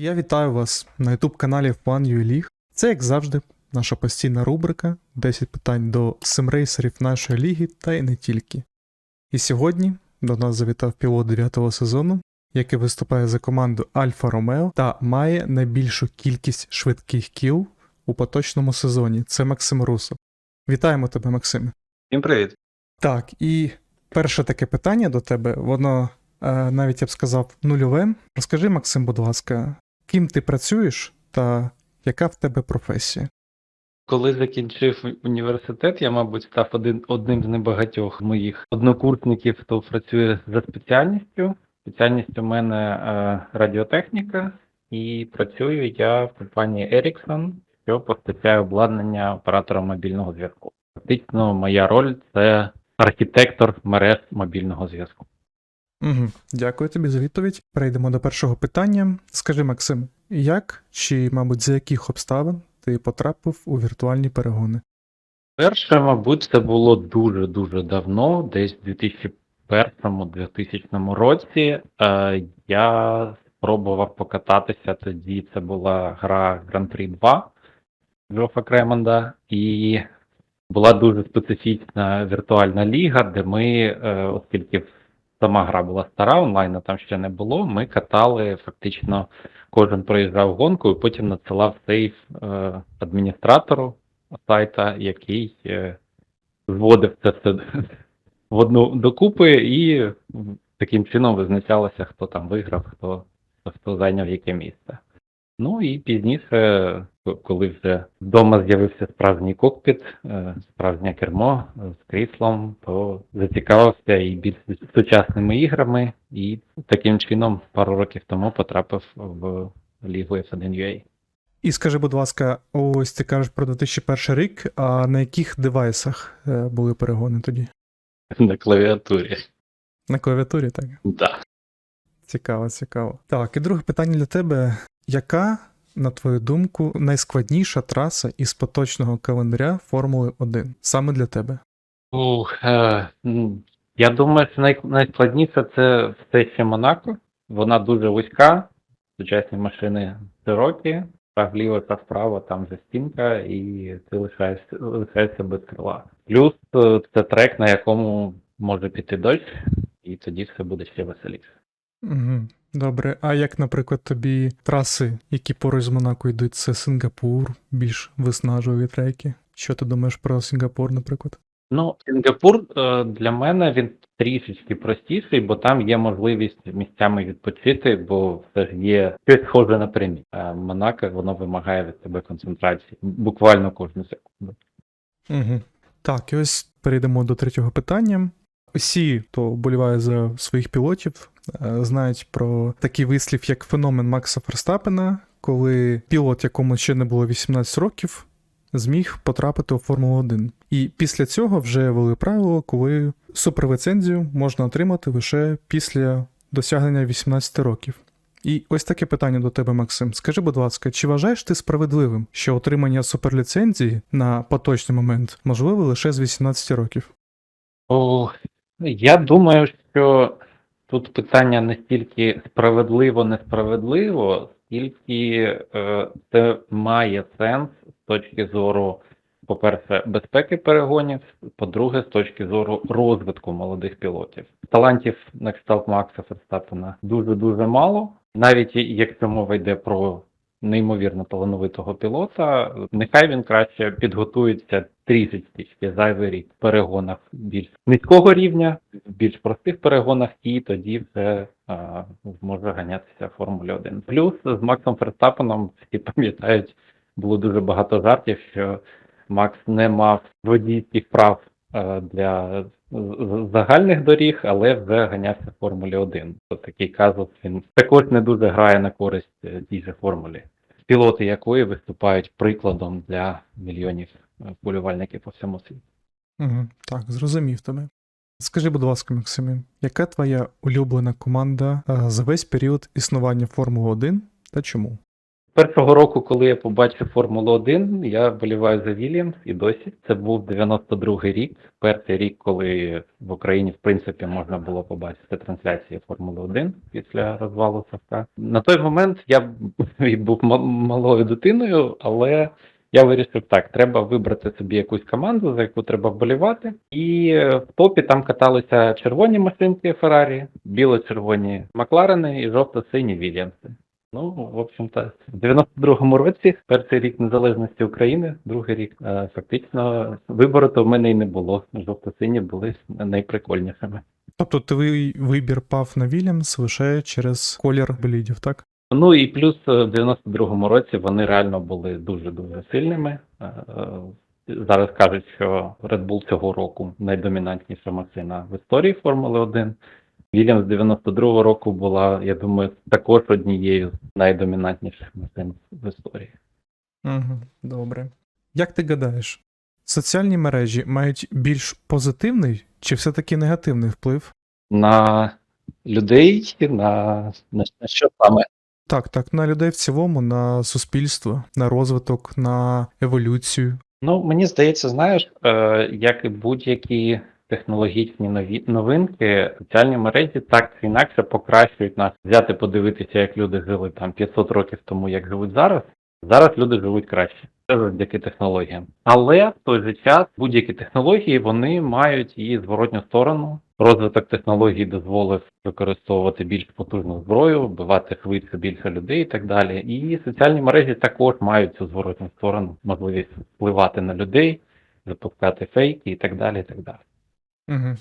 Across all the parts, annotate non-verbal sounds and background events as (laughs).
Я вітаю вас на youtube каналі F1 Це, як завжди, наша постійна рубрика 10 питань до симрейсерів нашої ліги та й не тільки. І сьогодні до нас завітав пілот 9 сезону, який виступає за команду Альфа Ромео та має найбільшу кількість швидких кіл у поточному сезоні. Це Максим Русов. Вітаємо тебе, Максиме. Всім привіт. Так, і перше таке питання до тебе, воно е, навіть я б сказав нульове. Розкажи, Максим, будь ласка, ким ти працюєш та яка в тебе професія? Коли закінчив університет, я, мабуть, став один, одним з небагатьох моїх однокурсників, хто працює за спеціальністю. Спеціальність у мене е, радіотехніка, і працюю я в компанії Ericsson, що постачає обладнання оператора мобільного зв'язку. Фактично, моя роль це архітектор мереж мобільного зв'язку. Угу. Дякую тобі за відповідь. Перейдемо до першого питання. Скажи, Максим, як чи, мабуть, за яких обставин ти потрапив у віртуальні перегони? Перше, мабуть, це було дуже-дуже давно, десь в 2001-2000 році. Е, я спробував покататися тоді. Це була гра Prix 2 Джофа Кремонда, і була дуже специфічна віртуальна ліга, де ми, е, оскільки сама гра була стара, онлайну там ще не було, ми катали фактично. Кожен проїжджав гонку і потім надсилав сейф е, адміністратору сайта, який е, зводив це все в одну докупи, і таким чином визначалося, хто там виграв, хто, хто зайняв яке місце. Ну і пізніше, коли вже вдома з'явився справжній кокпіт, е, справжнє кермо з кріслом, то зацікавився і більш сучасними іграми, і таким чином пару років тому потрапив в Лігу F1UA. І скажи, будь ласка, ось ти кажеш про 2001 рік, а на яких девайсах е, були перегони тоді? на клавіатурі. На клавіатурі, так? Да. Цікаво, цікаво. Так, і друге питання для тебе: яка, на твою думку, найскладніша траса із поточного календаря Формули 1 саме для тебе? Ух, е, я думаю, що най, найскладніше це все ще Монако. Вона дуже вузька, сучасні машини широкі, та вліво та вправо там же стінка, і ти лишаєшся, лишаєшся без крила. Плюс е, це трек, на якому може піти дощ, і тоді все буде ще веселіше. Угу. Добре, а як, наприклад, тобі траси, які поруч з Монако йдуть, це Сингапур, більш виснажливі треки? Що ти думаєш про Сингапур, наприклад? Ну, Сінгапур е, для мене він трішечки простіший, бо там є можливість місцями відпочити, бо все ж є щось схоже на прямі. А Монако воно вимагає від тебе концентрації буквально кожну секунду. Угу. Так, і ось перейдемо до третього питання. Усі, хто вболіває за своїх пілотів, е, знають про такий вислів, як феномен Макса Ферстапена, коли пілот, якому ще не було 18 років, зміг потрапити у Формулу 1. І після цього вже ввели правило, коли суперліцензію можна отримати лише після досягнення 18 років. І ось таке питання до тебе, Максим. Скажи, будь ласка, чи вважаєш ти справедливим, що отримання суперліцензії на поточний момент можливе лише з 18 років? О, я думаю, що тут питання не стільки справедливо-несправедливо, скільки е, це має сенс з точки зору, по-перше, безпеки перегонів, по-друге, з точки зору розвитку молодих пілотів. Талантів на кшталт Макса Ферстапена дуже-дуже мало. Навіть якщо мова йде про неймовірно талановитого пілота, нехай він краще підготується трішечки зайвий рік в перегонах більш низького рівня, в більш простих перегонах, і тоді вже а, зможе ганятися Формулі 1. Плюс з Максом Ферстапеном всі пам'ятають, було дуже багато жартів, що Макс не мав водійських прав для загальних доріг, але вже ганявся в Формулі 1. То такий казус він також не дуже грає на користь е, тій же формулі, пілоти якої виступають прикладом для мільйонів е, вболівальників по всьому світу. Угу, так, зрозумів тебе. Скажи, будь ласка, Максиме, яка твоя улюблена команда е, за весь період існування Формули 1 та чому? Першого року, коли я побачив Формулу 1, я боліваю за Вільямс і досі. Це був 92-й рік, перший рік, коли в Україні в принципі можна було побачити трансляції Формули 1 після розвалу Савка. На той момент я (laughs) був малою дитиною, але я вирішив так: треба вибрати собі якусь команду, за яку треба вболівати. І е, в топі там каталися червоні машинки Феррарі, біло-червоні Макларени і жовто-сині Вільямси. Ну, в общем-то, в 92-му році, перший рік незалежності України, другий рік, е, фактично вибору то в мене і не було. Жовто-сині були найприкольнішими. Тобто твій вибір пав на Вільямс лише через колір болідів, так? Ну і плюс е, в 92-му році вони реально були дуже дуже сильними. Е, е, Зараз кажуть, що Red Bull цього року найдомінантніша машина в історії Формули 1. Вільямс 92-го року була, я думаю, також однією з найдомінантніших машин в історії. Угу, добре. Як ти гадаєш, соціальні мережі мають більш позитивний чи все-таки негативний вплив? На людей, на, на що саме? Так, так, на людей в цілому, на суспільство, на розвиток, на еволюцію. Ну, мені здається, знаєш, е, як і будь-які технологічні нові, новинки, соціальні мережі так чи інакше покращують нас. Взяти, подивитися, як люди жили там 500 років тому, як живуть зараз. Зараз люди живуть краще. Завдяки технологіям. Але в той же час будь-які технології вони мають і зворотню сторону. Розвиток технологій дозволив використовувати більш потужну зброю, вбивати швидше більше людей і так далі. І соціальні мережі також мають цю зворотню сторону, можливість впливати на людей, запускати фейки і так далі. І так далі. Угу.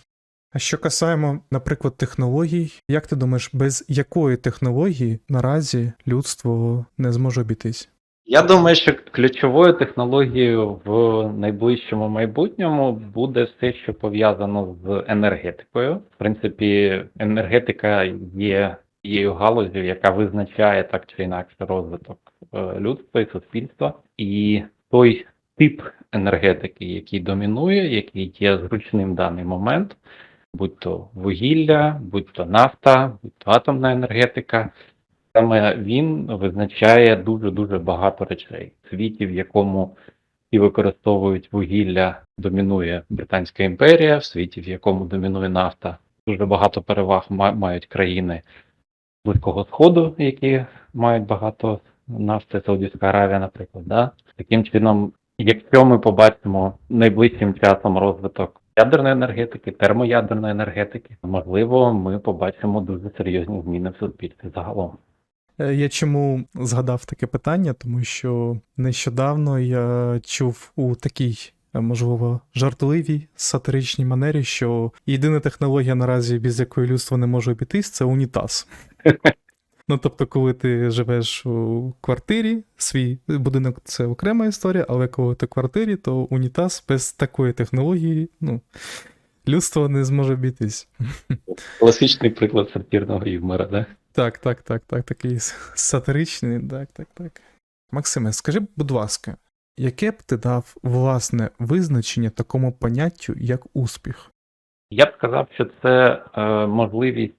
А що касаємо, наприклад, технологій, як ти думаєш, без якої технології наразі людство не зможе обійтись? Я думаю, що ключовою технологією в найближчому майбутньому буде все, що пов'язано з енергетикою. В принципі, енергетика є тією галузю, яка визначає так чи інакше розвиток е, людства і суспільства. І той тип енергетики, який домінує, який є зручним в даний момент, будь то вугілля, будь то нафта, будь то атомна енергетика. Саме він визначає дуже дуже багато речей. В світі, в якому і використовують вугілля, домінує Британська імперія, в світі, в якому домінує нафта, дуже багато переваг ма- мають країни Близького Сходу, які мають багато нафти, Саудівська Аравія, наприклад. Да? Таким чином, якщо ми побачимо найближчим часом розвиток ядерної енергетики, термоядерної енергетики, можливо, ми побачимо дуже серйозні зміни в суспільстві загалом. Е, Я чому згадав таке питання, тому що нещодавно я чув у такій, е, можливо, жартливій сатиричній манері, що єдина технологія наразі, без якої людство не може обійтись, це унітаз. (laughs) Ну, тобто, коли ти живеш у квартирі, свій будинок це окрема історія, але коли ти в квартирі, то унітаз без такої технології, ну, людство не зможе обійтись. Класичний приклад сатирного юмора, да? Так, так, так, так, такий сатиричний, так, так, так. Максиме, скажи, будь ласка, яке б ти дав власне визначення такому поняттю, як успіх? Я б сказав, що це е, можливість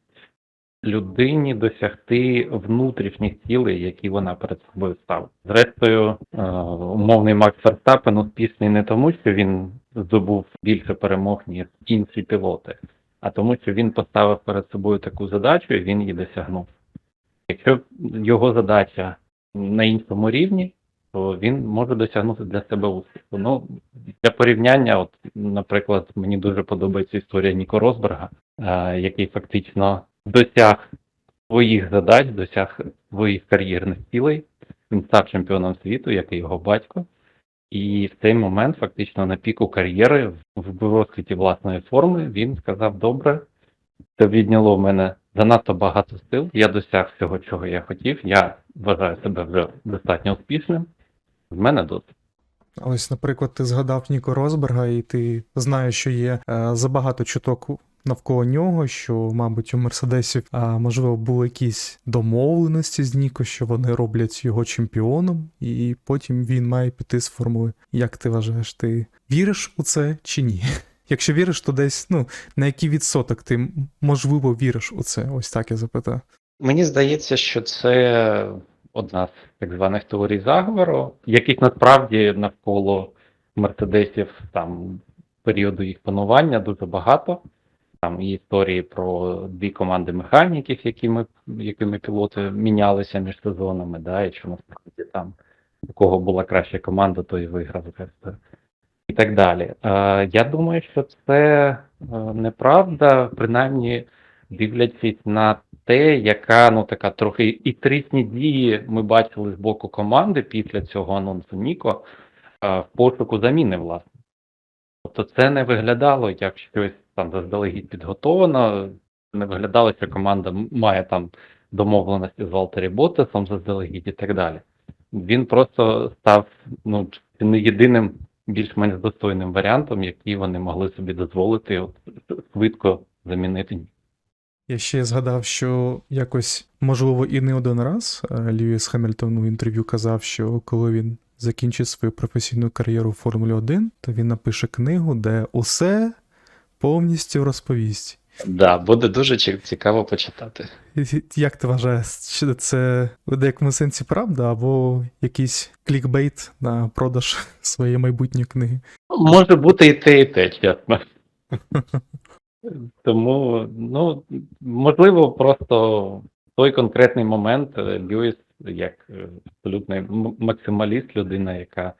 людині досягти внутрішніх цілей, які вона перед собою ставить. Зрештою, е, умовний Макс Ферстапен успішний не тому, що він здобув більше перемог, ніж інші пілоти, а тому, що він поставив перед собою таку задачу і він її досягнув. Якщо його задача на іншому рівні, то він може досягнути для себе успіху. Ну, для порівняння, от, наприклад, мені дуже подобається історія Ніко Росберга, е, який фактично досяг своїх задач, досяг своїх кар'єрних цілей. Він став чемпіоном світу, як і його батько. І в цей момент, фактично, на піку кар'єри, в розквіті власної форми, він сказав: добре, це відняло в мене занадто багато сил. Я досяг всього, чого я хотів. Я вважаю себе вже достатньо успішним. В мене досить. Ось, наприклад, ти згадав Ніко Росберга, і ти знаєш, що є е, забагато чуток навколо нього, що, мабуть, у Мерседесів а, можливо були якісь домовленості з Ніко, що вони роблять його чемпіоном, і потім він має піти з формули. Як ти вважаєш, ти віриш у це чи ні? (laughs) Якщо віриш, то десь ну на який відсоток ти можливо віриш у це? Ось так я запитаю. Мені здається, що це одна з так званих теорій заговору, яких насправді навколо мерседесів там періоду їх панування дуже багато. Там і історії про дві команди механіків, якими, якими пілоти мінялися між сезонами, да, і що насправді там у кого була краща команда, той і виграв. І так далі. Е, я думаю, що це е, неправда, принаймні дивлячись на те, яка ну така трохи ітрисні дії ми бачили з боку команди після цього анонсу Ніко е, в пошуку заміни, власне. Тобто це не виглядало як щось там заздалегідь підготовано, не виглядало, що команда має там домовленості з Валтері Ботасом заздалегідь і так далі. Він просто став ну, не єдиним більш-менш достойним варіантом, який вони могли собі дозволити от, швидко замінити. Я ще згадав, що якось, можливо, і не один раз е, Льюіс Хемільтон у інтерв'ю казав, що коли він закінчить свою професійну кар'єру в Формулі 1, то він напише книгу, де усе повністю розповість. Да, буде дуже цікаво почитати. Як ти вважаєш, чи це в деякому сенсі правда, або якийсь клікбейт на продаж своєї майбутньої книги? Може бути і те, і те, чесно. (laughs) Тому, ну, можливо, просто в той конкретний момент е, Льюіс, як е, абсолютний максималіст, людина, яка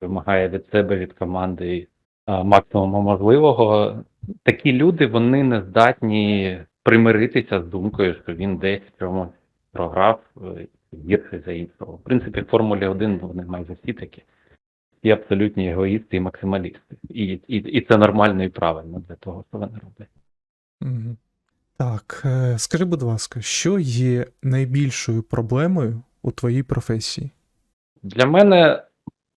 вимагає від себе, від команди максимуму можливого, такі люди вони не здатні примиритися з думкою, що він десь в чомусь програв е, гірше за іншого. В принципі, в Формулі 1 вони майже всі такі. І абсолютні егоїсти і максималісти. І, і, і це нормально і правильно для того, що вони роблять. Так, е, скажи, будь ласка, що є найбільшою проблемою у твоїй професії? Для мене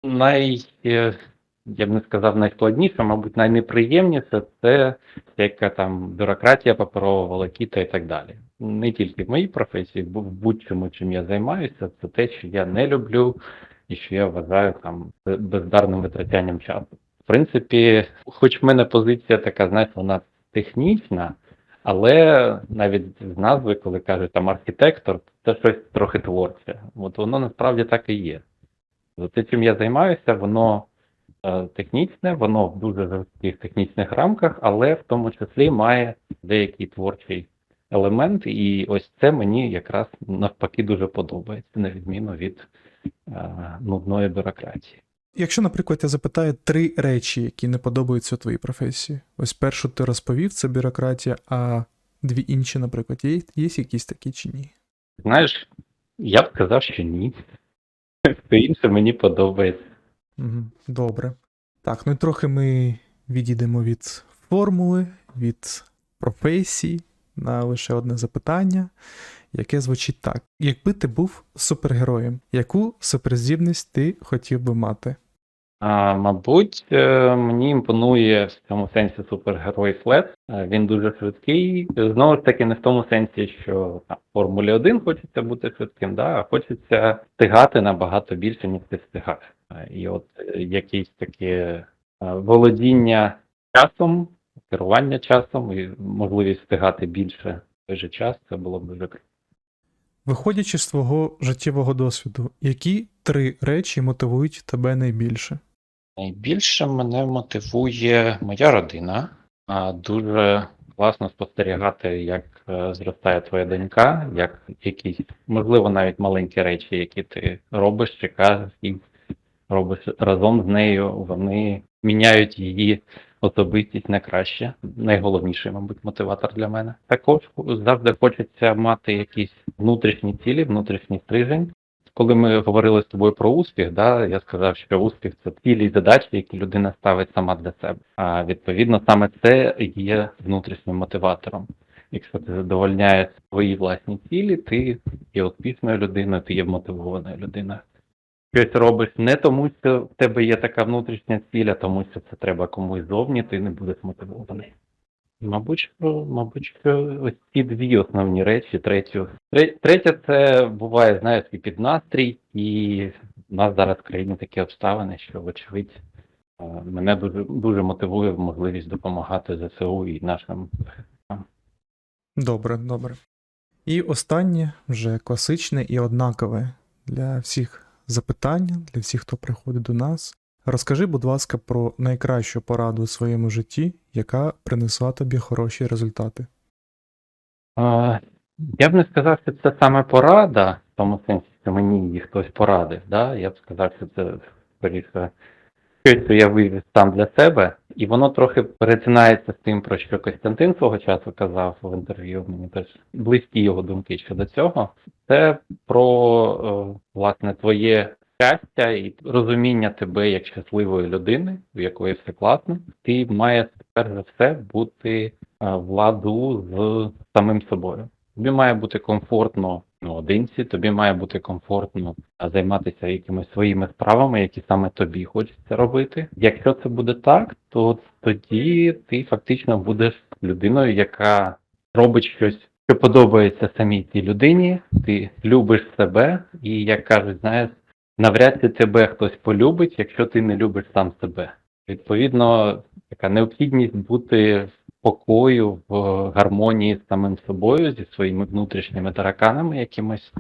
най, е, я б не сказав найскладніше, мабуть, найнеприємніше це яка там бюрократія, паперова волокіта і так далі. Не тільки в моїй професії, в будь-чому, чим я займаюся, це те, що я не люблю і що я вважаю там бездарним витрачанням часу. В принципі, хоч в мене позиція така, знаєш, вона технічна, але навіть з назви, коли кажуть там архітектор, це щось трохи творче. От воно насправді так і є. От Те, чим я займаюся, воно технічне, воно в дуже жорстких технічних рамках, але в тому числі має деякий творчий елемент, і ось це мені якраз навпаки дуже подобається, на відміну від е, нудної бюрократії. Якщо, наприклад, я запитаю три речі, які не подобаються у твоїй професії. Ось першу ти розповів, це бюрократія, а дві інші, наприклад, є, є якісь такі чи ні? Знаєш, я б сказав, що ні. (laughs) Все інше мені подобається. Добре. Так, ну і трохи ми відійдемо від формули, від професії на лише одне запитання, яке звучить так: якби ти був супергероєм, яку суперздібність ти хотів би мати? А, мабуть, е, мені імпонує в цьому сенсі супергерой Флет. Е, Він дуже швидкий. Знову ж таки, не в тому сенсі, що там, в Формулі 1 хочеться бути швидким, да, а хочеться встигати набагато більше, ніж ти встигаєш. І от е, якесь таке е, володіння часом, керування часом і можливість встигати більше в той же час, це було б дуже круто. Виходячи з твого життєвого досвіду, які три речі мотивують тебе найбільше? Найбільше мене мотивує моя родина. А дуже класно спостерігати, як е, зростає твоя донька, як якісь, можливо, навіть маленькі речі, які ти робиш чи кажеш, і робиш разом з нею, вони міняють її особистість на краще. Найголовніший, мабуть, мотиватор для мене. Також завжди хочеться мати якісь внутрішні цілі, внутрішній стрижень коли ми говорили з тобою про успіх, да, я сказав, що успіх це цілі й задачі, які людина ставить сама для себе. А відповідно, саме це є внутрішнім мотиватором. Якщо ти задовольняєш свої власні цілі, ти є успішною людиною, ти є мотивованою людиною. Щось робиш не тому, що в тебе є така внутрішня ціль, а тому, що це треба комусь зовні, ти не будеш мотивований. Мабуть, мабуть, ось ці дві основні речі. Третю. Тре- Третє, це буває, знаєш, і під настрій, і в нас зараз в країні такі обставини, що, вочевидь, е, мене дуже, дуже мотивує можливість допомагати ЗСУ і нашим. Добре, добре. І останнє, вже класичне і однакове для всіх запитання, для всіх, хто приходить до нас. Розкажи, будь ласка, про найкращу пораду у своєму житті, яка принесла тобі хороші результати. А, Я б не сказав, що це саме порада, в тому сенсі, що мені її хтось порадив. Да? Я б сказав, що це скоріше щось, що я вивіз сам для себе, і воно трохи перетинається з тим, про що Костянтин свого часу казав в інтерв'ю. Мені теж близькі його думки щодо цього. Це про е, власне твоє щастя і розуміння тебе як щасливої людини, у якої все класно. Ти маєш перш за все бути е, в ладу з самим собою. Тобі має бути комфортно наодинці, тобі має бути комфортно займатися якимись своїми справами, які саме тобі хочеться робити. Якщо це буде так, то тоді ти фактично будеш людиною, яка робить щось, що подобається самій цій людині. Ти любиш себе, і як кажуть, знаєш, навряд чи тебе хтось полюбить, якщо ти не любиш сам себе. Відповідно, така необхідність бути в покою, в гармонії з самим собою, зі своїми внутрішніми тараканами якимось.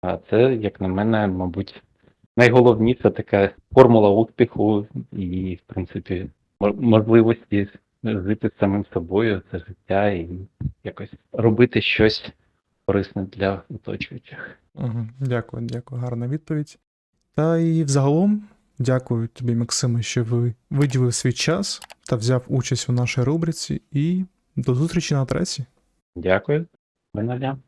А це, як на мене, мабуть, найголовніша така формула успіху і, в принципі, мо- можливості жити з самим собою, це життя і якось робити щось корисне для оточуючих. Дякую, дякую, гарна відповідь. Та і взагалом, дякую тобі, Максиме, що ви виділив свій час та взяв участь у нашій рубриці. І до зустрічі на тресі. Дякую. Виналя.